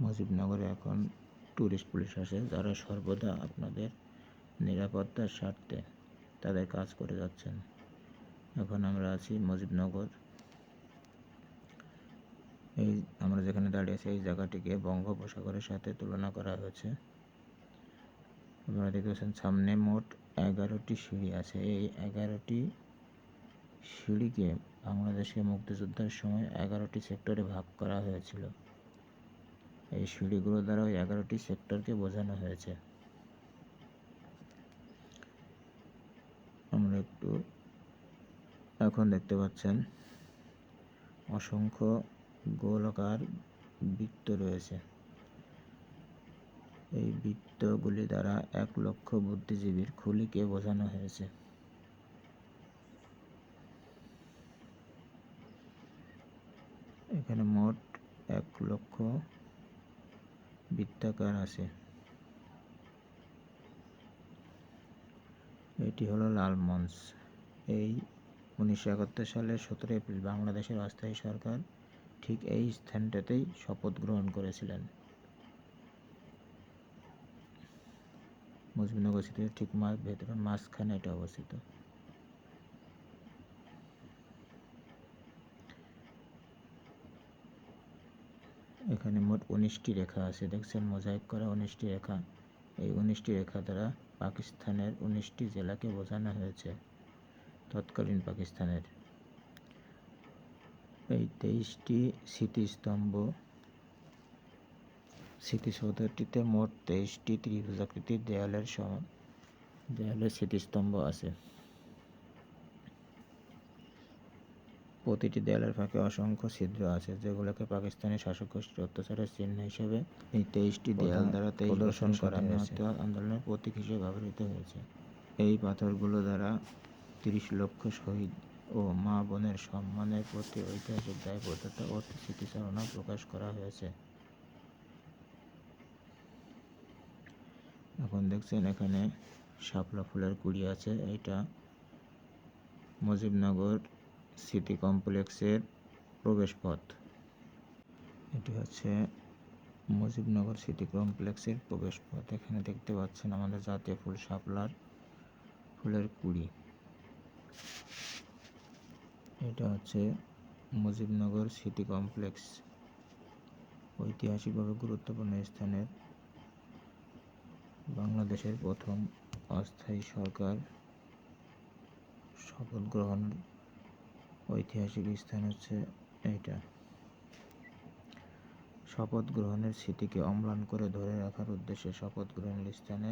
মুজিবনগরে এখন tourist police আছে যারা সর্বদা আপনাদের নিরাপত্তার স্বার্থে তাদের কাজ করে যাচ্ছেন। এখন আমরা আছি মুজিবনগর। এই আমরা যেখানে দাঁড়িয়ে আছি, এই জায়গাটিকে বঙ্গোপসাগরের সাথে তুলনা করা হয়েছে। আপনারা দেখতে পাচ্ছেন, সামনে মোট এগারোটি সিঁড়ি আছে। এই এগারোটি সিঁড়িকে বাংলাদেশে মুক্তিযুদ্ধের সময় এগারোটি সেক্টরে ভাগ করা হয়েছিল। এই সিঁড়িগুলো দ্বারা ওই এগারোটি সেক্টরকে বোঝানো হয়েছে। আমরা একটু এখন দেখতে পাচ্ছেন, অসংখ্য গোলাকার বৃত্ত রয়েছে। এই বৃত্তগুলি দ্বারা এক লক্ষ বুদ্ধিজীবীর খুলিকে বোঝানো হয়েছে। এখানে মোট এক লক্ষ বৃত্তাকার আছে? এটি হলো লালমঞ্চ এই উনিশশো একাত্তর সালের সতেরো এপ্রিল বাংলাদেশের অস্থায়ী সরকার ঠিক এই স্থানটাতেই শপথ গ্রহণ করেছিলেন। মুজিবনগর সিটির ঠিক মাঝখানে এটা অবস্থিত। এখানে মোট উনিশটি রেখা আছে। দেখছেন, মোজাইক করা উনিশটি রেখা। এই উনিশটি রেখা দ্বারা পাকিস্তানের উনিশটি জেলাকে বোঝানো হয়েছে, তৎকালীন পাকিস্তানের। এই তেইশটি স্মৃতিস্তম্ভ, স্মৃতিসৌধটিতে মোট তেইশটি ত্রিভুজাকৃতির দেয়ালের সমান দেয়ালের স্মৃতিস্তম্ভ আছে। প্রতিটি দেয়ালের ফাঁকে অসংখ্য ছিদ্র আছে যেগুলোকে পাকিস্তানি শাসক গোষ্ঠীর অত্যাচারের চিহ্ন হিসেবে এই তেইশটি দেয়াল দ্বারা প্রদর্শন করা হয়েছে। আন্দোলনের প্রতীক হিসেবে ব্যবহৃত হয়েছে। এই পাথরগুলো দ্বারা তিরিশ লক্ষ শহীদ ও মা বোনের সম্মানের প্রতি ঐতিহাসিক দায়বদ্ধতা ও স্মৃতিচারণা প্রকাশ করা হয়েছে। এখন দেখছেন এখানে শাপলা ফুলের কুড়ি আছে এটা মুজিবনগর সিটি কমপ্লেক্সের প্রবেশপথ। এটি হচ্ছে মুজিবনগর সিটি কমপ্লেক্সের প্রবেশপথ। এখানে দেখতে পাচ্ছেন আমাদের জাতীয় ফুল শাপলার ফুলের কুড়ি। এটা হচ্ছে মুজিবনগর সিটি কমপ্লেক্স। ঐতিহাসিকভাবে গুরুত্বপূর্ণ স্থানের বাংলাদেশের প্রথম অস্থায়ী সরকার। শপথ গ্রহণ ঐতিহাসিক স্থান হচ্ছে এইটা। শপথ গ্রহণের স্মৃতিকে অম্লান করে ধরে রাখার উদ্দেশ্যে শপথ গ্রহণের স্থানে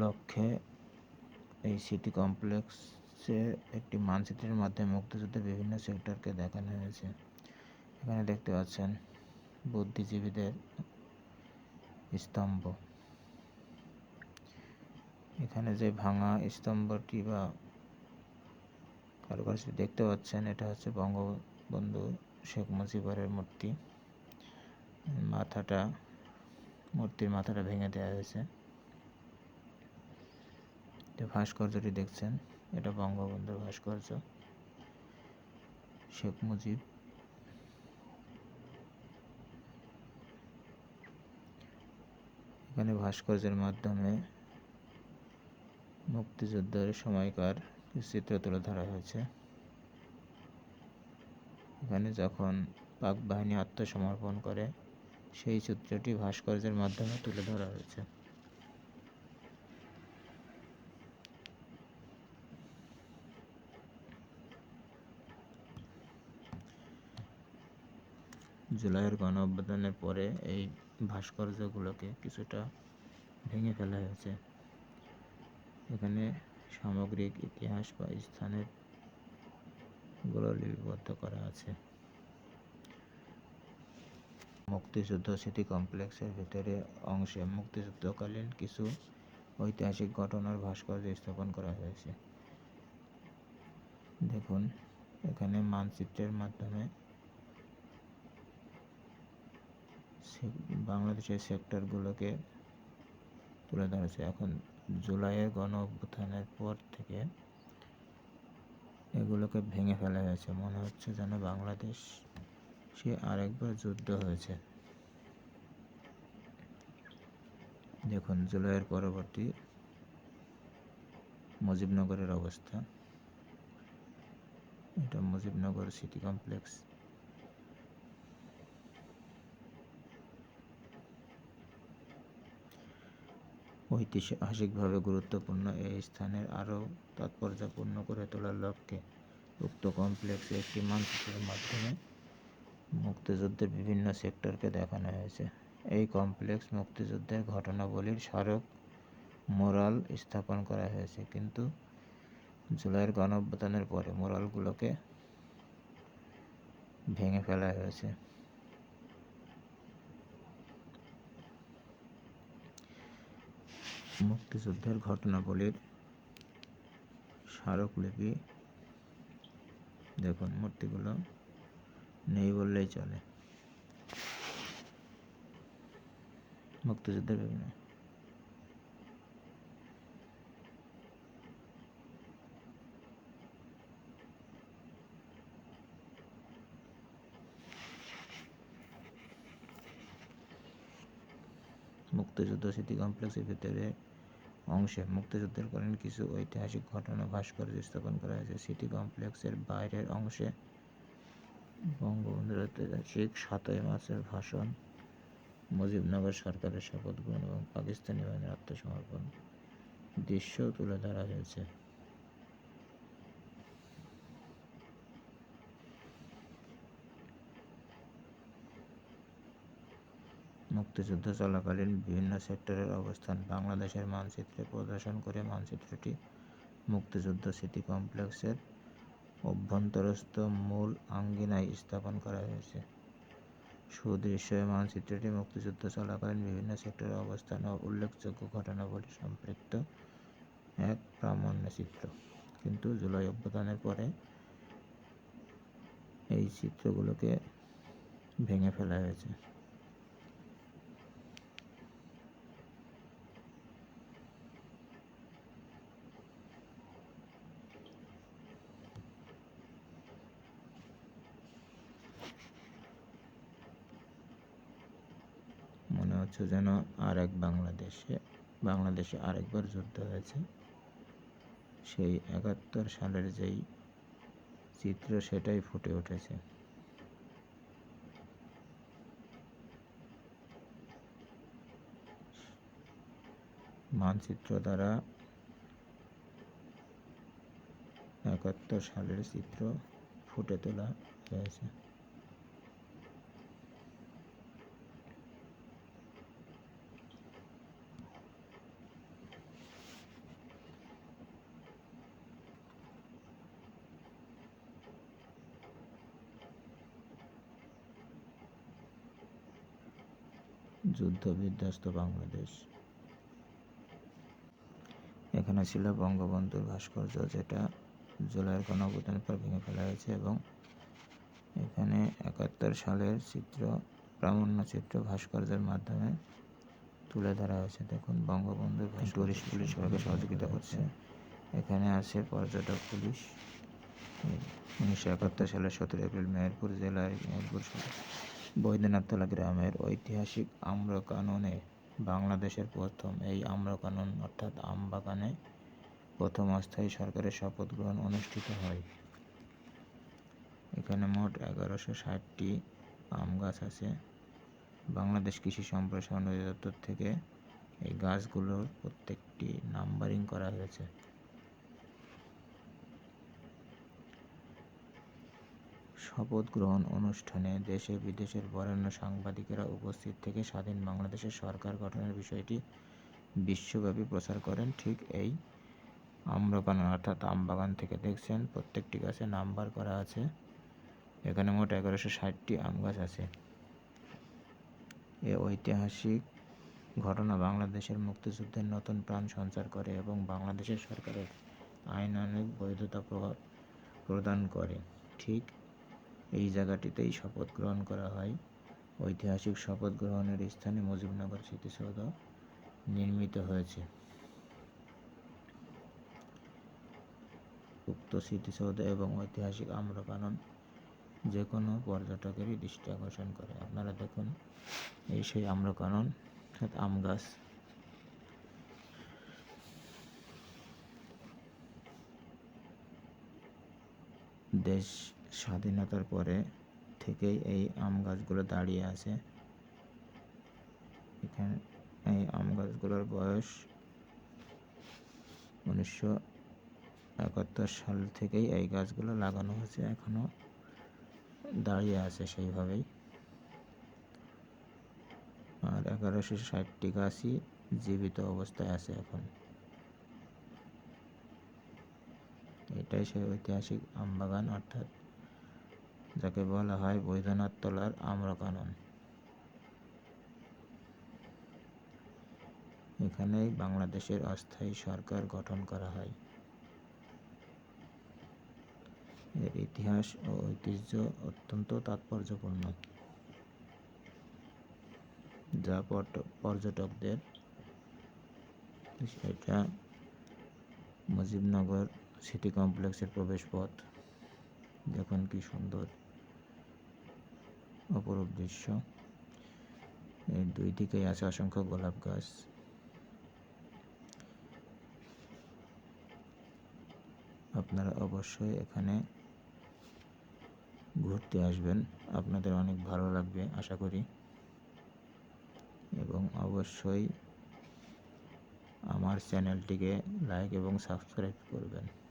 লক্ষ্যে এই সিটি কমপ্লেক্সে একটি মানচিত্রের মাধ্যমে মুক্তিযুদ্ধের বিভিন্ন সেক্টরকে দেখানো হয়েছে। এখানে দেখতে পাচ্ছেন বুদ্ধিজীবীদের স্তম্ভ। এখানে যে ভাঙা স্তম্ভটি বা কারুকার্য দেখতে পাচ্ছেন, এটা হচ্ছে বঙ্গবন্ধু শেখ মুজিবরের মূর্তি। মাথাটা, মূর্তির মাথাটা ভেঙে দেওয়া হয়েছে। যে ভাস্কর্যটি দেখছেন, এটা বঙ্গবন্ধুর ভাস্কর্য। শেখ মুজিব। এখানে ভাস্কর্যের মাধ্যমে মুক্তিযুদ্ধের সময়কার চিত্র তুলে ধরা হয়েছে। এখানে যখন পাক বাহিনী আত্মসমর্পণ করে, সেই চিত্রটি ভাস্কর্যের মাধ্যমে তুলে ধরা হয়েছে। জুলাইয়ের গণ অভ্যুত্থানের পরে এই ভাস্কর্যগুলোকে কিছুটা ভেঙে ফেলা হয়েছে। এখানে সামগ্রিক ইতিহাস বা স্থানেরগুলো লিপিবদ্ধ করা আছে। মুক্তিযুদ্ধ স্মৃতি কমপ্লেক্সের ভিতরে অংশে মুক্তিযুদ্ধকালীন কিছু ঐতিহাসিক ঘটনার ভাস্কর্য স্থাপন করা হয়েছে। দেখুন, এখানে মানচিত্রের মাধ্যমে বাংলাদেশের সেক্টরগুলোকে তুলে ধরেছে এখন জুলাইয়ের গণ অভ্যুত্থানের পর থেকে এগুলোকে ভেঙে ফেলা হয়েছে। মনে হচ্ছে যেন বাংলাদেশ সে আরেকবার যুদ্ধ হয়েছে। দেখুন, জুলাইয়ের পরবর্তী মুজিবনগরের অবস্থা। এটা মুজিবনগর সিটি কমপ্লেক্স। ঐতিহাসিকভাবে গুরুত্বপূর্ণ এই স্থানের আরও তাৎপর্যপূর্ণ করে তোলার লক্ষ্যে উক্ত কমপ্লেক্সে একটি মানচিত্রের মাধ্যমে মুক্তিযুদ্ধের বিভিন্ন সেক্টরকে দেখানো হয়েছে। এই কমপ্লেক্স মুক্তিযুদ্ধের ঘটনাবলীর স্মারক মোরাল স্থাপন করা হয়েছে, কিন্তু জুলাইয়ের গণঅভ্যুত্থানের পরে মোরালগুলোকে ভেঙে ফেলা হয়েছে। মুক্তিযুদ্ধের ঘটনাবলীর স্মারকলিপি দেখুন মূর্তিগুলো নেই বললেই চলে। মুক্তিযুদ্ধের বিভিন্ন মুক্তিযুদ্ধ স্মৃতি কমপ্লেক্সের ভেতরে অংশে মুক্তিযুদ্ধের কালীন কিছু ঐতিহাসিক ঘটনা ভাস্কর্য স্থাপন করা হয়েছে। সিটি কমপ্লেক্সের বাইরের অংশে বঙ্গবন্ধুর ঐতিহাসিক সাতই মার্চের ভাষণ, মুজিবনগর সরকারের শপথ গ্রহণ এবং পাকিস্তানি বাহিনীর আত্মসমর্পণ দৃশ্য তুলে ধরা হয়েছে। মুক্তিযুদ্ধ চলাকালীন বিভিন্ন সেক্টরের অবস্থান বাংলাদেশের মানচিত্রে প্রদর্শন করে মানচিত্রটি মুক্তিযুদ্ধ সিটি কমপ্লেক্সের অভ্যন্তরস্থ মূল আঙ্গিনায় স্থাপন করা হয়েছে। সুদৃশ্য মানচিত্রটি মুক্তিযুদ্ধ চলাকালীন বিভিন্ন সেক্টরের অবস্থান ও উল্লেখযোগ্য ঘটনাবলী সম্পৃক্ত এক প্রামাণ্য চিত্র। কিন্তু জুলাই অভ্যুত্থানের পরে এই চিত্রগুলোকে ভেঙে ফেলা হয়েছে মনে হচ্ছে যেন আর এক বাংলাদেশে বাংলাদেশে আরেকবার যুদ্ধ হয়েছে। সেই একাত্তর সালের যেই চিত্র, সেটাই ফুটে উঠেছে। মানচিত্র দ্বারা একাত্তর সালের চিত্র ফুটে তোলা হয়েছে। যুদ্ধ বিধ্বস্ত বাংলাদেশ। এখানে ছিল বঙ্গবন্ধুর ভাস্কর্য যেটা জুলাইয়ের গণঅভ্যুত্থানের পর ভেঙে ফেলা হয়েছে এবং এখানে একাত্তর সালের চিত্র প্রামাণ্য চিত্র ভাস্কর্যের মাধ্যমে তুলে ধরা হয়েছে। দেখুন বঙ্গবন্ধুর টুরিস্ট পুলিশ সবাইকে সহযোগিতা করছে। এখানে আছে পর্যটক পুলিশ। উনিশশো একাত্তর সালের সতেরো এপ্রিল মেহেরপুর জেলায় মেহেরপুর বৈদ্যনাথতলা গ্রামের ঐতিহাসিক আম্রকাননে বাংলাদেশের প্রথম এই আম্রকানন অর্থাৎ আমবাগানে প্রথম অস্থায়ী সরকারের শপথ গ্রহণ অনুষ্ঠিত হয়। এখানে মোট এগারোশো ষাটটি আম গাছ আছে। বাংলাদেশ কৃষি সম্প্রসারণ অধিদপ্তর থেকে এই গাছগুলোর প্রত্যেকটি নাম্বারিং করা হয়েছে। শপথ গ্রহণ অনুষ্ঠানে দেশে বিদেশের বরেণ্য সাংবাদিকেরা উপস্থিত থেকে স্বাধীন বাংলাদেশের সরকার গঠনের বিষয়টি বিশ্বব্যাপী প্রচার করেন। ঠিক এই আম্রকানন অর্থাৎ আমবাগান থেকে দেখছেন, প্রত্যেকটি গাছে নাম্বার করা আছে। এখানে মোট এগারোশো ষাটটি আম গাছ আছে। এ ঐতিহাসিক ঘটনা বাংলাদেশের মুক্তিযুদ্ধের নতুন প্রাণ সঞ্চার করে এবং বাংলাদেশের সরকারের আইনানুগ বৈধতা প্রদান করে। ঠিক এই জায়গাটিতেই শপথ গ্রহণ করা হয়। ঐতিহাসিক শপথ গ্রহণের স্থানে মুজিবনগর স্মৃতিসৌধ নির্মিত হয়েছে। উক্ত স্মৃতিসৌধ এবং ঐতিহাসিক আম্রকানন যে কোনো পর্যটকেরই দৃষ্টি আকর্ষণ করে। আপনারা দেখুন, এই সেই আম্রকানন অর্থাৎ আম গাছ। দেশ স্বাধীনতার পরে থেকেই এই আম গাছগুলো দাঁড়িয়ে আছে। এখানে এই আম গাছগুলোর বয়স উনিশশো একাত্তর সাল থেকেই এই গাছগুলো লাগানো হয়েছে, এখনও দাঁড়িয়ে আছে সেইভাবেই। আর এগারোশো ষাটটি গাছই জীবিত অবস্থায় আছে এখন। এটাই সেই ঐতিহাসিক আমবাগান অর্থাৎ যাকে বলা হয় বৈদ্যনাথ তলার আম্রকানন। এখানেই বাংলাদেশের অস্থায়ী সরকার গঠন করা হয়। এর ইতিহাস ও ঐতিহ্য অত্যন্ত তাৎপর্যপূর্ণ, যা পর্য- পর্যটকদের এটা মুজিবনগর সিটি কমপ্লেক্সের প্রবেশপথ দেখুন কি সুন্দর অপরূপ দৃশ্য। এর দুই দিকেই আছে অসংখ্য গোলাপ গাছ। আপনারা অবশ্যই এখানে ঘুরতে আসবেন। আপনাদের অনেক ভালো লাগবে, আশা করি। এবং অবশ্যই আমার চ্যানেলটিকে লাইক এবং সাবস্ক্রাইব করবেন।